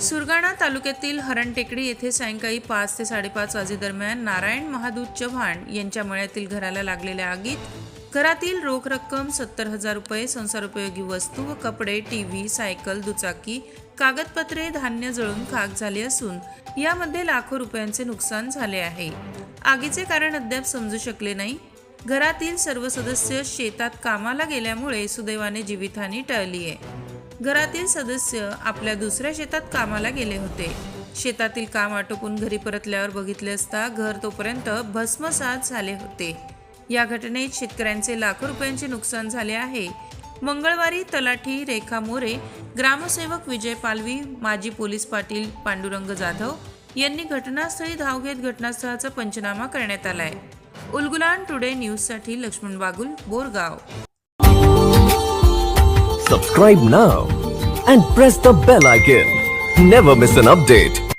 सुरगाणा तालुक्यातील हरणटेकडी येथे सायंकाळी पाच ते साडेपाच वाजेदरम्यान नारायण महादूत चव्हाण यांच्या मळ्यातील घराला लागलेल्या आगीत घरातील रोख रक्कम सत्तर हजार रुपये संसारोपयोगी वस्तू व कपडे टी व्ही सायकल दुचाकी कागदपत्रे धान्य जळून खाक झाले असून यामध्ये लाखो रुपयांचे नुकसान झाले आहे. आगीचे कारण अद्याप समजू शकले नाही. घरातील सर्व सदस्य शेतात कामाला गेल्यामुळे सुदैवाने जीवितहानी टळली आहे घरातील सदस्य आपल्या दुसऱ्या शेतात कामाला गेले होते. शेतातील काम आटोपून घरी परतल्यावर बघितले असता घर तोपर्यंत भस्मसात झाले होते. या घटनेत शेतकऱ्यांचे लाखो रुपयांचे नुकसान झाले आहे. मंगळवारी तलाठी रेखा मोरे ग्रामसेवक विजय पालवी माजी पोलीस पाटील पांडुरंग जाधव यांनी घटनास्थळी धाव घेत घटनास्थळाचा पंचनामा करण्यात आलाय. उलगुलान टुडे न्यूजसाठी Laxman Bagul Borgaon Subscribe now and press the bell icon. Never miss an update.